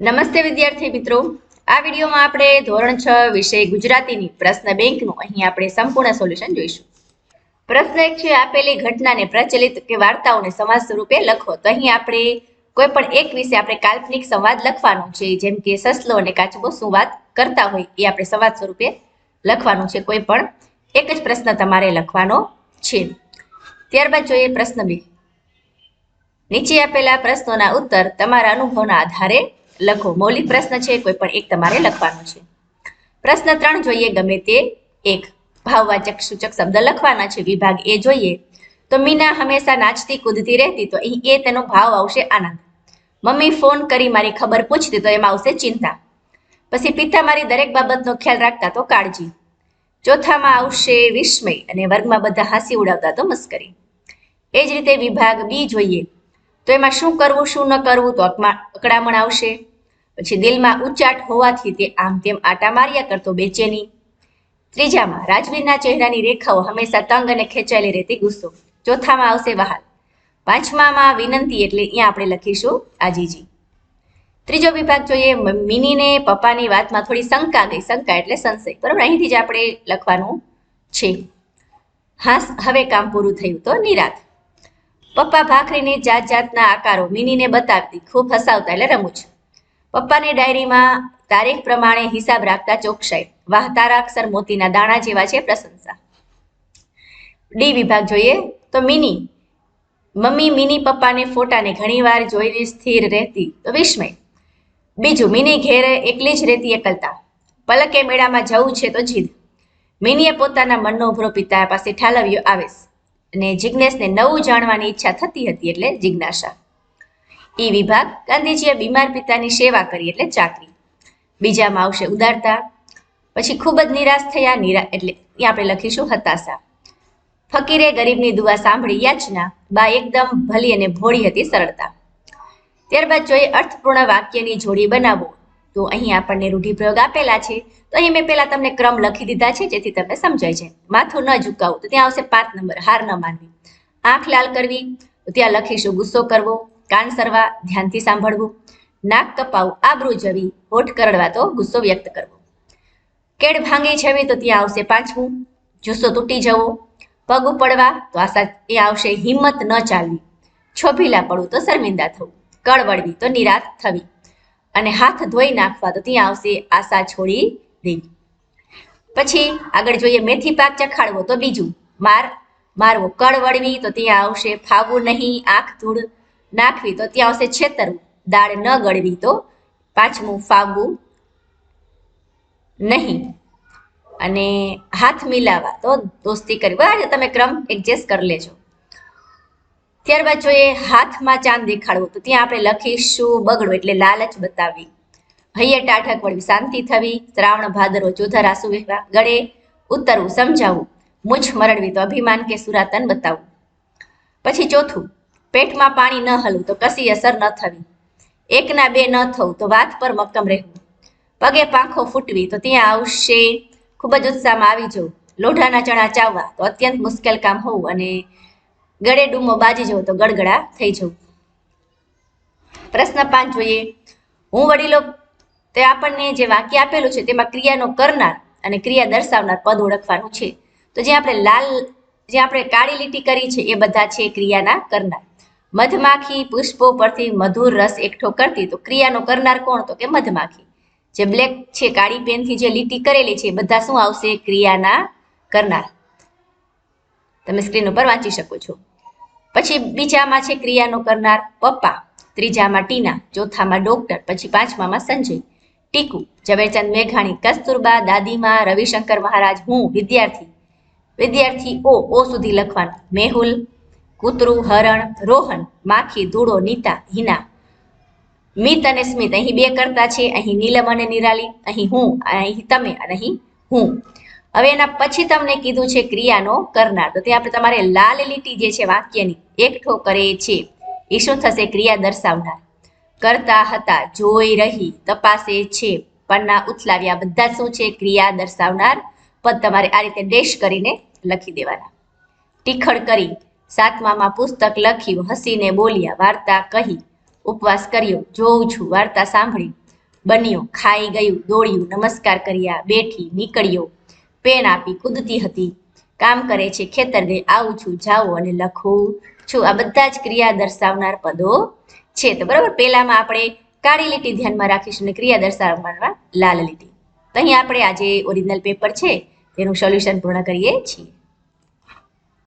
નમસ્તે વિદ્યાર્થી મિત્રો. આ વિડીયોમાં આપણે ધોરણ છ વિષય ગુજરાતીની પ્રશ્ન બેંકનું અહીં આપણે સંપૂર્ણ સોલ્યુશન જોઈશું. પ્રશ્ન એક છે, આપેલી ઘટનાને પ્રચલિત કે વાર્તાઓને સમાજ સ્વરૂપે લખો. તો અહીં આપણે કોઈ પણ એક વિશે આપણે કાલ્પનિક સંવાદ લખવાનો છે. જેમ કે સસલો અને કાચબો શું વાત કરતા હોય એ આપણે સંવાદ સ્વરૂપે લખવાનું છે. કોઈ પણ એક જ પ્રશ્ન તમારે લખવાનો છે. ત્યારબાદ જોઈએ પ્રશ્ન બે. નીચે આપેલા પ્રશ્નોના ઉત્તર તમારા અનુભવના આધારે લખો. મૌલિક પ્રશ્ન છે, કોઈ પણ એક તમારે લખવાનો છે. પ્રશ્ન ત્રણ જોઈએ, ગમે તે એક. ભાવવાચક સૂચક શબ્દ લખવાના છે, વિભાગ એ જોઈએ. તો મીના હંમેશા નાચતી, કૂદતી રહેતી, તો અહીં એ તેનો ભાવ આવશે આનંદ. મમ્મી ફોન કરી મારી ખબર પૂછતી, તો એમાં આવશે ચિંતા. પછી પિતા મારી દરેક બાબતનો ખ્યાલ રાખતા, તો કાળજી. ચોથામાં આવશે વિસ્મય, અને વર્ગમાં બધા હાંસી ઉડાવતા, તો મસ્કરી. એ જ રીતે વિભાગ બી જોઈએ. તો એમાં શું કરવું, શું ન કરવું તો અકળામણ આવશે. પછી દિલમાં ઉચ્ચાટ હોવાથી તે આમ તેમ આટા માર્યા કરતો બેચેની. ત્રીજામાં રાજવીરના ચહેરાની રેખાઓ હંમેશા તંગ અને ખેંચાયેલી રહેતી ગુસ્સો. ચોથામાં આવશે વહાલ. પાંચમામાં વિનંતી એટલે અહીંયા આપણે લખીશું આજીજી. ત્રીજો વિભાગ જોઈએ મિનીને પપ્પાની વાતમાં થોડી શંકા ગઈ. શંકા એટલે સંશય. બરાબર? અહીંથી જ આપણે લખવાનું છે. હાસ, હવે કામ પૂરું થયું તો નિરાત પપ્પા ભાખરીને જાત જાતના આકારો મિનીને બતાવતી ખૂબ હસાવતા એટલે રમૂજ પપ્પાની ડાયરીમાં તારીખ પ્રમાણે હિસાબ રાખતા ચોકસાઈ. વાહ, તારા અક્ષર મોતીના દાણા જેવા છે પ્રશંસા. ડી વિભાગ જોઈએ તો મિની. મમ્મી મિની પપ્પાને ફોટાને ઘણીવાર જોઈને સ્થિર રહેતી તો વિસ્મય. બીજું, મિની ઘેરે એકલી જ રહેતી એકલતા. પલકે મેળામાં જવું છે તો જીદ. મિનીએ પોતાના મનનો ઉભરો પિતા પાસે ઠાલવ્યો આવેશ. અને જિજ્ઞેશને નવું જાણવાની ઈચ્છા થતી હતી એટલે જિજ્ઞાસા. ઈ વિભાગ ગાંધીજીએ બીમાર પિતાની સેવા કરી એટલે ચાકરી. બીજામાં આવશે ઉદારતા, પછી ખૂબ જ નિરાશ થયા, નિરા એટલે આપણે લખીશું હતાશા. ફકીરે ગરીબની દુઆ સાંભળી યાચના, બા એકદમ ભલી અને ભોળી હતી સરળતા. ત્યારબાદ જોઈએ અર્થપૂર્ણ વાક્યની જોડી બનાવો તો અહીં આપણને રૂઢિપ્રયોગ આપેલા છે. તો અહીં મેં પહેલા તમને ક્રમ લખી દીધા છે, જેથી તમને સમજાય છે માથું ન ઝુકાવવું તો ત્યાં આવશે પાંચ નંબર, હાર ન માનવી. આંખ લાલ કરવી, તો ત્યાં લખીશું, ગુસ્સો કરવો, કાન સરવા, ધ્યાનથી સાંભળવું. નાક કપાવું, આબરૂ જવી, હોઠ કરડવા, તો ગુસ્સો વ્યક્ત કરવો. કેડ ભાંગી જવી તો ત્યાં આવશે પાંચમું. જુસ્સો તૂટી જવો. પગ ઉપડવા, તો આશા એ આવશે હિંમત ન ચાલવી. છોભીલા પડવું, તો શર્મિંદા થવું. કળવળવી, તો નિરાશ થવી. અને હાથ ધોઈ નાખવા તો ત્યાં આવશે આશા છોડી દેવી પછી આગળ જોઈએ મેથી પાક ચખાડવો તો બીજું. માર, મારવો કળ વળવી તો ત્યાં આવશે, ફાવવું નહીં, આંખ ધૂળ નાખવી તો ત્યાં આવશે છેતરવું દાળ ન ગળવી તો પાંચમું ફાવવું નહીં. અને હાથ મિલાવા તો દોસ્તી કરવી. બરાબર, તમે ક્રમ એડજસ્ટ કરી લેજો. ત્યારબાદ જોઈએ હાથમાં ચાંદ દેખાડવો, તો ત્યાં આપણે લખીશું બગડો એટલે લાલચ બતાવવી હૈયે ટાઠક વળવી શાંતિ થવી શ્રાવણ ભાદરો ચોધર રાસુ વહેવા ગળે, ઉતરવું સમજાવવું, મૂછ મરડવી તો અભિમાન કે સુરાતન બતાવવું. પછી ચોથું, પેટમાં પાણી ન હલવું તો કશી અસર ન થવી. એકના બે ન થવું તો વાત પર મક્કમ રહેવું. પગે પાંખો ફૂટવી તો ત્યાં આવશે. ખૂબ જ ઉત્સાહમાં આવી જવું લોઢાના ચણા ચાવવા તો અત્યંત મુશ્કેલ કામ હોવું અને ગળે ડૂમો બાજી જવો તો ગડગડા થઈ જવું. પ્રશ્ન પાંચ જોઈએ. હું વડીલો, તે આપણને જે વાક્ય આપેલું છે, તેમાં ક્રિયાનો કરનાર અને ક્રિયા દર્શાવનાર પદ ઓળખવાનું છે. તો જે આપણે લાલ, જે આપણે કાળી લીટી કરી છે, એ બધા છે ક્રિયાના કરનાર. મધમાખી પુષ્પો પરથી મધુર રસ એકઠો કરતી, તો ક્રિયાનો કરનાર કોણ? તો કે મધમાખી. જે બ્લેક છે, કાળી પેનથી જે લીટી કરેલી છે બધા શું આવશે? ક્રિયાના કરનાર. તમે સ્ક્રીન ઉપર વાંચી શકો છો. પછી બીજામાં છે ક્રિયાનો કરનાર પપ્પા, ત્રીજામાં ટીના, ચોથામાં ડોક્ટર, પછી પાંચમામાં સંજય. ટીકુ, ઝવેરચંદ મેઘાણી, કસ્તુરબા, દાદીમા, રવિશંકર મહારાજ, હું, વિદ્યાર્થી. વિદ્યાર્થી ઓ ઓ સુધી લખવાનું. મેહુલ, કૂતરું, હરણ, રોહન, માખી, ધૂળો, નીતા, હિના. મિત અને સ્મિત, અહીં બે કરતા છે. અહીં નીલમ અને નિરાલી, અહીં હું, અહીં તમે, અને અહીં હું. હવે એના પછી તમને કીધું છે ક્રિયાનો કરનાર. તો તે આપણે તમારે લાલ લીટી જે છે વાક્યની, એકઠો કરે છે. એ શું થશે? ક્રિયા દર્શાવનાર. કરતા હતા, જોઈ રહી, તપાસે છે. પન્ના ઉથલાવ્યા. બધા શું છે? ક્રિયા દર્શાવનાર. પદ તમારે આ રીતે ડેશ કરીને લખી દેવાના. ટીખળ કરી, સાતમામાં પુસ્તક લખ્યું, હસીને બોલ્યા, વાર્તા કહી, ઉપવાસ કર્યો, જોઉં છું, વાર્તા સાંભળી. બન્યો, ખાઈ ગયું, દોડ્યું, નમસ્કાર કર્યા, બેઠી, નીકળ્યો પેન આપી કૂદતી હતી. કામ કરે છે ખેતર ગઈ. આવું છું, જાઉં અને લખું છું. આ બધા જ ક્રિયા દર્શાવનાર પદો છે. તો બરાબર, પહેલામાં આપણે કાળી લીટી ધ્યાનમાં રાખીશું અને ક્રિયા દર્શાવવામાં લાલ લીટી. તો અહીં આપણે આજે ઓરિજિનલ પેપર છે, તેનું સોલ્યુશન પૂર્ણ કરીએ છીએ.